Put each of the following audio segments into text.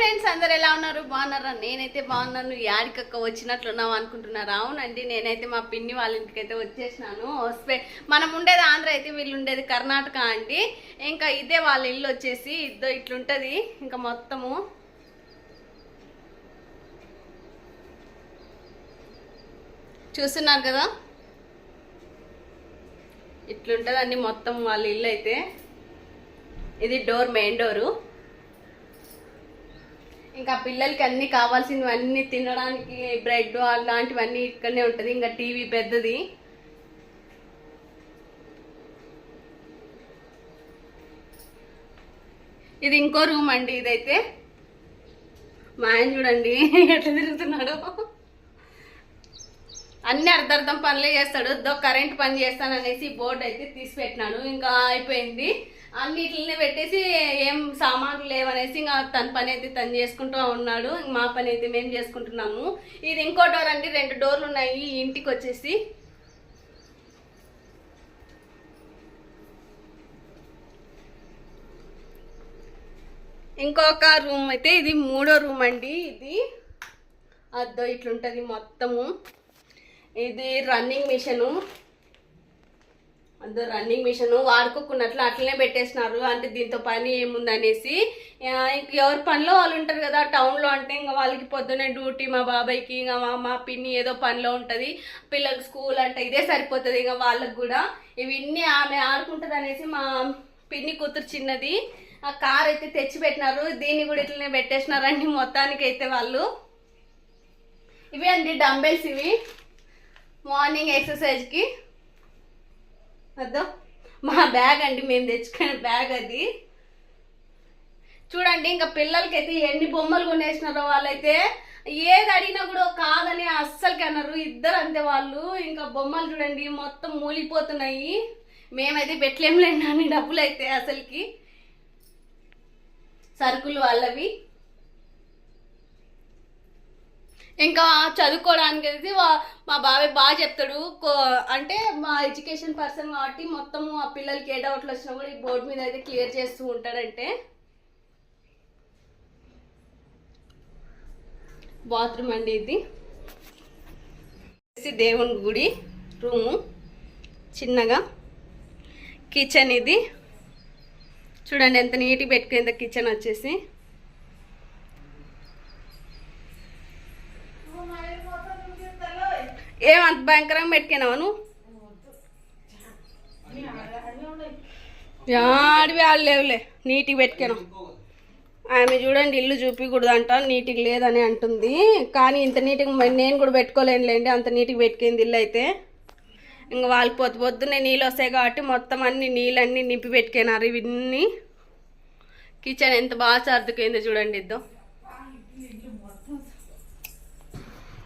Friends అందరు ఎలా ఉన్నారు? బాగున్నారా? నేనైతే బాగున్నాను. యాడికక్క వచ్చినట్లున్నావు అనుకుంటున్నారు? అవునండి నేనైతే మా పిన్ని వాళ్ళ ఇంటికి అయితే వచ్చేసినాను. వస్తే మనం ఉండేది ఆంధ్ర అయితే వీళ్ళు ఉండేది కర్ణాటక అండి. ఇంకా ఇదే వాళ్ళ ఇల్లు వచ్చేసి ఇద్దో ఇట్లుంటుంది. ఇంకా మొత్తము. చూస్తున్నారు కదా? ఇట్లుంటుందండి మొత్తం వాళ్ళ ఇల్లు అయితే. ఇది డోర్ మెయిన్ డోరు. ఇంకా పిల్లలకి అన్ని కావాల్సినవన్నీ తినడానికి బ్రెడ్ అలాంటివన్నీ ఇక్కడనే ఉంటుంది ఇంకా టీవీ పెద్దది. ఇది ఇంకో రూమ్ అండి ఇదైతే. మా ఆయన చూడండి ఎట్లా తిరుగుతున్నాడు. అన్ని అర్ధార్థం పనులే చేస్తాడు దో కరెంట్ పని చేస్తాననేసి బోర్డు అయితే తీసి పెట్టినాడు ఇంకా అయిపోయింది. అన్నిటిని పెట్టేసి ఏం సామాన్లు లేవనేసి ఇంకా తన పని అయితే తను చేసుకుంటూ ఉన్నాడు. మా పని అయితే మేము చేసుకుంటున్నాము. ఇది ఇంకో డోర్ అండి. రెండు డోర్లు ఉన్నాయి. ఇంటికి వచ్చేసి. ఇంకొక రూమ్ అయితే ఇది మూడో రూమ్ అండి. ఇది అద్దో ఇట్లుంటుంది మొత్తము. ఇది రన్నింగ్ మిషను అందరు రన్నింగ్ మిషన్ వాడుకోకున్నట్లు అట్లనే పెట్టేసినారు. అంటే దీంతో పని ఏముందనేసి ఇంక ఎవరి పనిలో వాళ్ళు ఉంటారు కదా టౌన్లో అంటే ఇంకా వాళ్ళకి పొద్దున్నే డ్యూటీ మా బాబాయ్కి ఇంకా మా మా పిన్ని ఏదో పనిలో ఉంటుంది. పిల్లలకి స్కూల్ అంటే ఇదే సరిపోతుంది. ఇంకా వాళ్ళకి కూడా ఇవన్నీ ఆమె ఆడుకుంటుంది అనేసి మా పిన్ని కూతురు చిన్నది. ఆ కార్ అయితే తెచ్చి పెట్టినారు దీన్ని కూడా ఇట్లనే పెట్టేసినారండి మొత్తానికి అయితే వాళ్ళు. ఇవి అండి డంబెల్స్ ఇవి. మార్నింగ్ ఎక్సర్సైజ్కి వద్దా మా బ్యాగ్ అండి మేము తెచ్చుకునే బ్యాగ్ అది. చూడండి ఇంకా పిల్లలకైతే ఎన్ని బొమ్మలు కొనేసినారో వాళ్ళైతే. ఏది అడిగినా కూడా కాదని అస్సలకి అన్నారు ఇద్దరు అంతే వాళ్ళు. ఇంకా బొమ్మలు చూడండి మొత్తం మూలిపోతున్నాయి. మేమైతే పెట్టలేంలేండి లేండి డబ్బులు అయితే అసలుకి. సరుకులు వాళ్ళవి. ఇంకా చదువుకోవడానికి అయితే వా- మా బాబాయ్ బాగా చెప్తాడు. కో- అంటే మా ఎడ్యుకేషన్ పర్సన్ కాబట్టి మొత్తం ఆ పిల్లలకి ఏ డౌట్లు వచ్చినా కూడా ఈ బోర్డు మీద అయితే క్లియర్ చేస్తూ ఉంటాడంటే. బాత్రూమ్ అండి ఇది. ఇది దేవుని గుడి రూము. చిన్నగా. కిచెన్ ఇది. చూడండి ఎంత నీట్గా పెట్టుకుంది కిచెన్ వచ్చేసి. ఏమంత భయంకరంగా పెట్టుకున్నావు నువ్వు? ఆడివి ఆడు లేవులే. నీటికి పెట్టుకున్నాం. ఆమె చూడండి ఇల్లు చూపించకూడదు అంట నీటికి లేదని అంటుంది. కానీ ఇంత నీటికి నేను కూడా పెట్టుకోలేనులేండి అంత నీటికి పెట్టుకుంది ఇల్లు అయితే. ఇంకా వాళ్ళు పొద్దు పొద్దున్నే నీళ్ళు వస్తాయి కాబట్టి మొత్తం అన్ని నీళ్ళన్నీ నింపి పెట్టుకున్నారు ఇవన్నీ. కిచెన్ ఎంత బాగా సర్దుకైందో చూడండి ఇద్దాం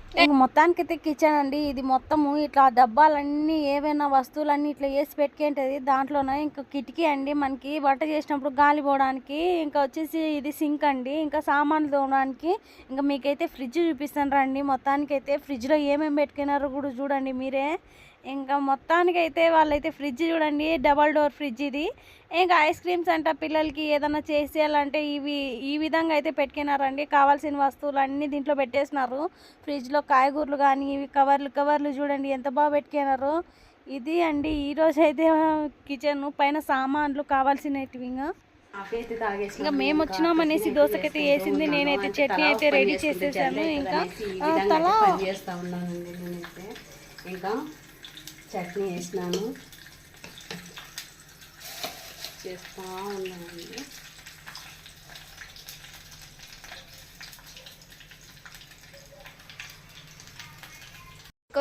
ఇంక మొత్తానికైతే కిచెన్ అండి. ఇది మొత్తము ఇట్లా డబ్బాలన్నీ ఏవైనా వస్తువులన్నీ ఇట్లా వేసి పెట్టుకుంటుంది. దాంట్లోనే ఇంకా కిటికీ అండి. మనకి వంట చేసినప్పుడు గాలి పోవడానికి ఇంకా వచ్చేసి ఇది సింక్ అండి. ఇంకా సామాన్లు తోమడానికి ఇంకా మీకైతే ఫ్రిడ్జ్ చూపిస్తాను రండి. మొత్తానికైతే ఫ్రిడ్జ్లో ఏమేమి పెట్టుకున్నారో కూడా చూడండి మీరే. ఇంకా మొత్తానికైతే వాళ్ళైతే ఫ్రిడ్జ్ చూడండి డబల్ డోర్ ఫ్రిడ్జ్ ఇది. ఇంకా ఐస్ క్రీమ్స్ అంట పిల్లలకి ఏదైనా చేసేయాలంటే ఇవి ఈ విధంగా అయితే పెట్టుకున్నారండి. కావాల్సిన వస్తువులు అన్నీ దీంట్లో పెట్టేసినారు. ఫ్రిడ్జ్లో కాయగూరలు కానీ ఇవి కవర్లు కవర్లు చూడండి ఎంత బాగా పెట్టుకున్నారు. ఇది అండి ఈరోజు అయితే కిచెన్. పైన సామాన్లు కావాల్సినవి ఇంకా. ఇంకా మేము వచ్చినాం అనేసి దోశకైతే వేసింది. నేనైతే చట్నీ అయితే రెడీ చేసేసాను. ఇంకా తలా చేస్తా ఇంకా చట్నీ వేసినాను చేస్తూ ఉన్నామండి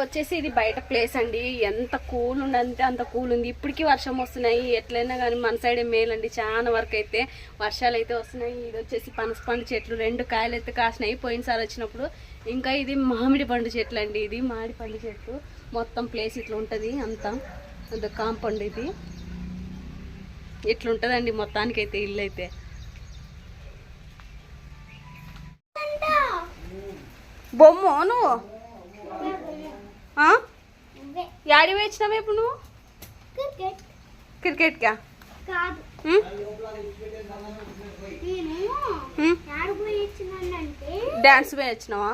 వచ్చేసి ఇది బయట ప్లేస్ అండి. ఎంత కూల్ ఉందంటే అంత కూల్ ఉంది. ఇప్పటికీ వర్షం వస్తున్నాయి. ఎట్లయినా కానీ మన సైడ్ మేలండి చాలా వరకు అయితే వర్షాలు అయితే వస్తున్నాయి. ఇది వచ్చేసి పనస పండు చెట్లు. రెండు కాయలు అయితే కాసినాయి. పోయినసారి వచ్చినప్పుడు ఇంకా ఇది మామిడి పండు చెట్లు అండి. ఇది మామిడి పండు చెట్లు. మొత్తం ప్లేస్ ఇట్లా ఉంటుంది అంతా. అంత కాంపౌండ్ ఇది. ఇట్లుంటుందండి మొత్తానికైతే ఇల్లు అయితే బొమ్మ నువ్వు? ఆ? యాడికి వచ్చినావు ఇప్పుడు నువ్వు? క్రికెట్ క్రికెట్కా? కాదు. ఉమ్? నేను ఉమ్? ఆడిపోయి ఇచ్చిన డ్యాన్స్ పోయి వచ్చినావా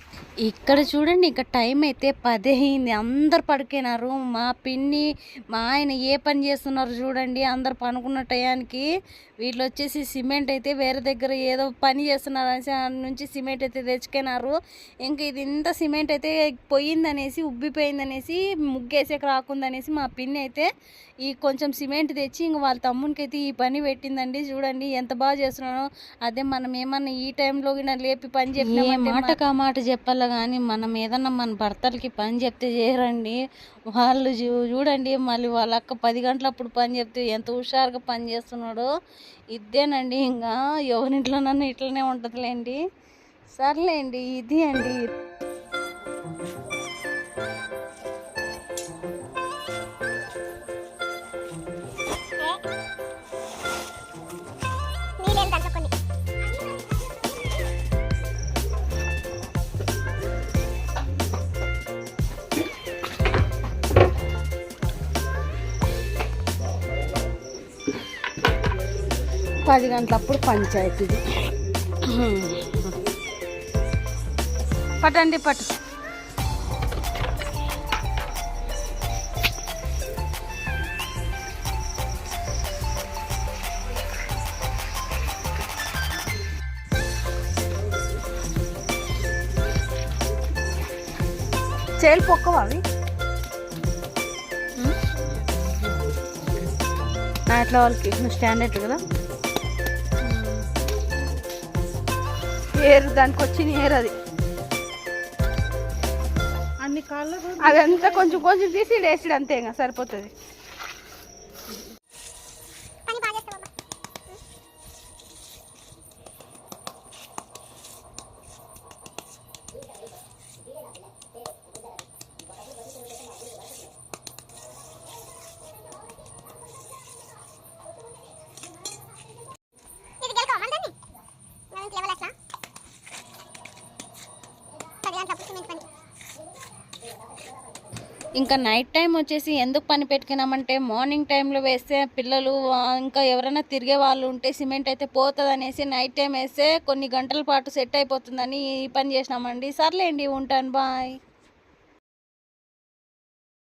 ఇక్కడ చూడండి ఇక టైం అయితే పదే అయింది అందరు పడుకున్నారు. మా పిన్ని మా ఆయన ఏ పని చేస్తున్నారు చూడండి. అందరు పనుకున్న టయానికి వీళ్ళు వచ్చేసి సిమెంట్ అయితే వేరే దగ్గర ఏదో పని చేస్తున్నారు అనేసి నుంచి సిమెంట్ అయితే తెచ్చుకున్నారు. ఇంకా ఇది ఇంత సిమెంట్ అయితే పోయిందనేసి ఉబ్బిపోయిందనేసి ముగ్గేసేకి రాకుందనేసి మా పిన్ని అయితే ఈ కొంచెం సిమెంట్ తెచ్చి ఇంక వాళ్ళ తమ్మునికి అయితే ఈ పని పెట్టిందండి. చూడండి ఎంత బాగా చేస్తున్నారో అదే మనం ఏమన్నా ఈ టైంలో లేపి పని చెప్పిన మాట కా మాట చెప్పాలి కానీ మనం ఏదన్నా మన భర్తలకి పని చెప్తే చేయరండి. వాళ్ళు చూడండి మళ్ళీ వాళ్ళ అక్క పది గంటలప్పుడు పని చెప్తే ఎంత హుషారుగా పని చేస్తున్నాడో. ఇదేనండి ఇంకా ఎవరింట్లోనన్నా ఇట్లనే ఉంటుందిలేండి. సర్లేండి ఇది అండి. పది గంటలప్పుడు పంచాయతీ. పట్టండి పట్టు. చేలు పొక్కవా అవి? నా ఎట్లా వాళ్ళకి? నువ్వు స్టాండర్డ్ కదా? ఏరు దానికి వచ్చిన ఏరు అది. అన్ని కాళ్ళు అదంతా కొంచెం కొంచెం తీసి వేసిడు అంతే ఇంకా సరిపోతుంది. ఇంకా నైట్ టైం వచ్చేసి ఎందుకు పని పెట్టుకున్నామంటే మార్నింగ్ టైంలో వేస్తే పిల్లలు ఇంకా ఎవరైనా తిరిగే వాళ్ళు ఉంటే సిమెంట్ అయితే పోతుంది అనేసి నైట్ టైం వేస్తే కొన్ని గంటల పాటు సెట్ అయిపోతుందని ఈ పని చేసినామండి. సర్లేండి ఉంటాను బాయ్